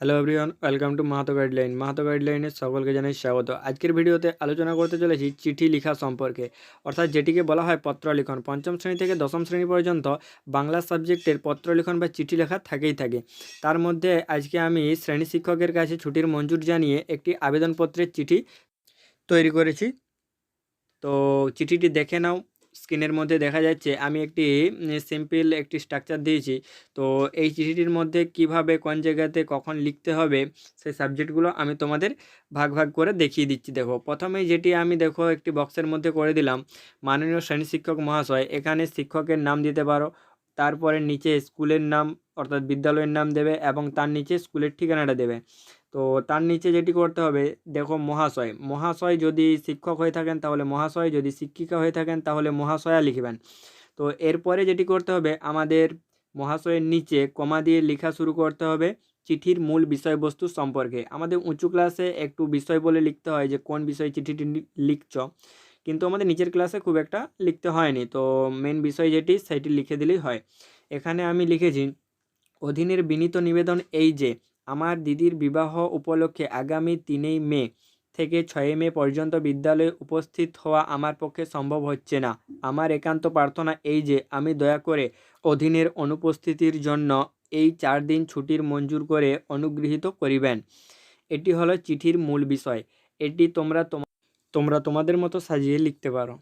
Hello everyone welcome to Mahato guideline Mahato গাইডলাইনের সকলকে জানাই স্বাগত। আজকের ভিডিওতে আলোচনা করতে চলেছি চিঠি লেখা সম্পর্কে। অর্থাৎ যেটিকে বলা হয় পত্র লিখন পঞ্চম শ্রেণি থেকে দশম শ্রেণি পর্যন্ত বাংলা সাবজেক্টের পত্র লিখন বা চিঠি লেখা থাকেই থাকে। তার মধ্যে আজকে আমি শ্রেণি শিক্ষকের কাছে ছুটির মঞ্জুর জানিয়ে একটি আবেদনপত্রের চিঠি তৈরি করেছি। তো চিঠিটি দেখে নাও। স্ক্রিনের মধ্যে দেখা যাচ্ছে, আমি একটি সিম্পল একটি স্ট্রাকচার দিয়েছি। তো এই চিঠিটির মধ্যে কীভাবে, কোন জায়গাতে, কখন লিখতে হবে, সেই সাবজেক্টগুলো আমি তোমাদের ভাগ ভাগ করে দেখিয়ে দিচ্ছি। দেখো, প্রথমেই যেটি আমি দেখো, একটি বক্সের মধ্যে করে দিলাম, মাননীয় শ্রেণি শিক্ষক মহাশয়, এখানে শিক্ষকের নাম দিতে পারো তারপরে নিচে স্কুলের নাম, অর্থাৎ বিদ্যালয়ের নাম দেবে এবং তার নিচে স্কুলের ঠিকানাটা দেবে। তো তার নিচে যেটি করতে হবে, দেখো মহাশয়। মহাশয় যদি শিক্ষক হয়ে থাকেন, তাহলে মহাশয়। যদি শিক্ষিকা হয়ে থাকেন, তাহলে মহাশয়া লিখবেন। তো এরপরে যেটি করতে হবে, আমাদের মহাশয়ের নিচে কমা দিয়ে লেখা শুরু করতে হবে চিঠির মূল বিষয়বস্তু সম্পর্কে। আমাদের উঁচু ক্লাসে একটু বিষয় বলে লিখতে হয় যে, কোন বিষয়ে চিঠিটি লিখছ? কিন্তু আমাদের নিচের ক্লাসে খুব একটা লিখতে হয়নি। তো মেন বিষয় যেটি, সেটি লিখে দিলেই হয়। এখানে আমি লিখেছি, অধীনের বিনীত নিবেদন এই যে, আমার দিদির বিবাহ উপলক্ষে আগামী তিনই মে থেকে ছয়ই মে পর্যন্ত বিদ্যালয়ে উপস্থিত হওয়া আমার পক্ষে সম্ভব হচ্ছে না। আমার একান্ত প্রার্থনা এই যে, আমি দয়া করে অধীনের অনুপস্থিতির জন্য এই চার দিন ছুটির মঞ্জুর করে অনুগৃহীত করিবেন। এটি হলো চিঠির মূল বিষয়। এটি তোমরা তোমা- তোমরা তোমাদের মতো সাজিয়ে লিখতে পারো।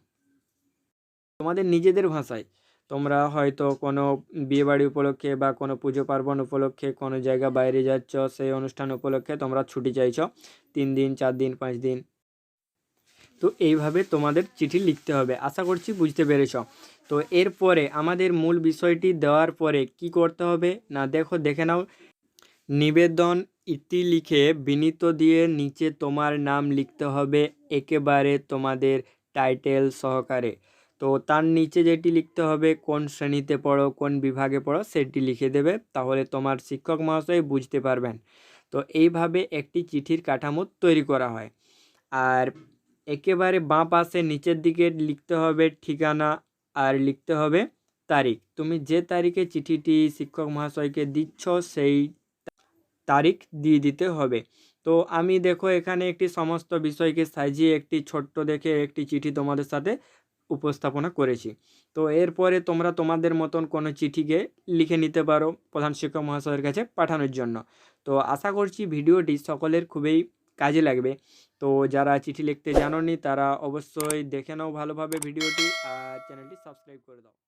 তোমাদের নিজেদের ভাষায়। তোমরা হয়তো কোনো বিয়েবাড়ি উপলক্ষে বা কোনো পুজো পার্বণ উপলক্ষে কোনো জায়গা বাইরে যাচ্ছ, সেই অনুষ্ঠান উপলক্ষে তোমরা ছুটি চাইছো, তিন দিন, চার দিন, পাঁচ দিন। তো এইভাবে তোমাদের চিঠি লিখতে হবে। আশা করছি বুঝতে পেরেছ। তো এরপরে আমাদের মূল বিষয়টি দেওয়ার পরে কি করতে হবে? না, দেখো, দেখে নাও। নিবেদন ইতি লিখে বিনীত দিয়ে নিচে তোমার নাম লিখতে হবে একেবারে তোমাদের টাইটেল সহকারে। তো তার নিচে যেটি লিখতে হবে, কোন শ্রেণীতে পড়ো, কোন বিভাগে পড়ো, সেটি লিখে দেবে, তাহলে তোমার শিক্ষক মহাশয় বুঝতে পারবেন। তো এইভাবে একটি চিঠির কাঠামো তৈরি করা হয়। আর একেবারে বাঁ পাশে নিচের দিকে লিখতে হবে ঠিকানা আর লিখতে হবে তারিখ। তুমি যে তারিখে চিঠিটি শিক্ষক মহাশয়কে দিচ্ছ, সেই তারিখ দিয়ে দিতে হবে। তো আমি দেখো এখানে একটি সমস্ত বিষয়কে সাজিয়ে একটি ছোট্ট দেখে একটি চিঠি তোমাদের সাথে উপস্থাপনা করেছি। তো এরপরে তোমরা তোমাদের মতন কোনো চিঠিকে লিখে নিতে পারো প্রধান শিক্ষক মহাশয়ের কাছে পাঠানোর জন্য। তো আশা করছি ভিডিওটি সকলের খুবই কাজে লাগবে। তো যারা চিঠি লিখতে জানোনি তারা অবশ্যই দেখে নাও ভালোভাবে ভিডিওটি আর চ্যানেলটি সাবস্ক্রাইব করে দাও।